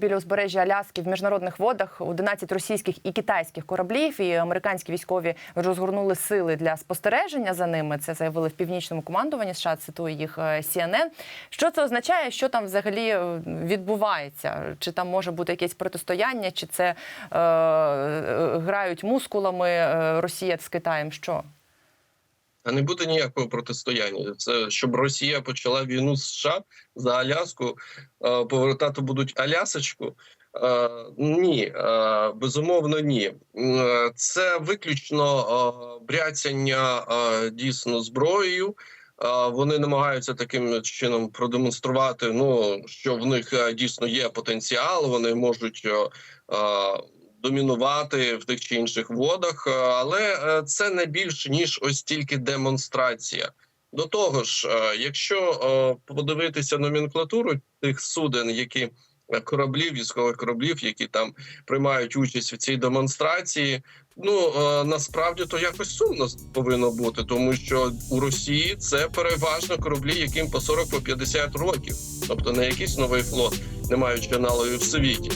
Біля узбережжя Аляски в міжнародних водах 11 російських і китайських кораблів, і американські військові розгорнули сили для спостереження за ними. Це заявили в північному командуванні США. Цитує їх е, CNN. Що це означає? Що там взагалі е, відбувається? Чи там може бути якесь протистояння, чи це е, е, грають мускулами Росія з Китаєм? Що? А не буде ніякого протистояння. Це щоб Росія почала війну з США за Аляску, е, повертати будуть Алясочку. Е, Ні, е, безумовно, ні. Це виключно бряцяння дійсно зброєю. Вони намагаються таким чином продемонструвати, ну що в них дійсно є потенціал. Вони можуть домінувати в тих чи інших водах, е, але е, це не більш ніж ось тільки демонстрація. До того ж, е, якщо подивитися номенклатуру тих суден, які кораблів, військових кораблів, які там приймають участь в цій демонстрації, ну насправді то якось сумно повинно бути, тому що у Росії це переважно кораблі, яким по 40 по 50 років, тобто не якийсь новий флот, не маючи аналогів в світі.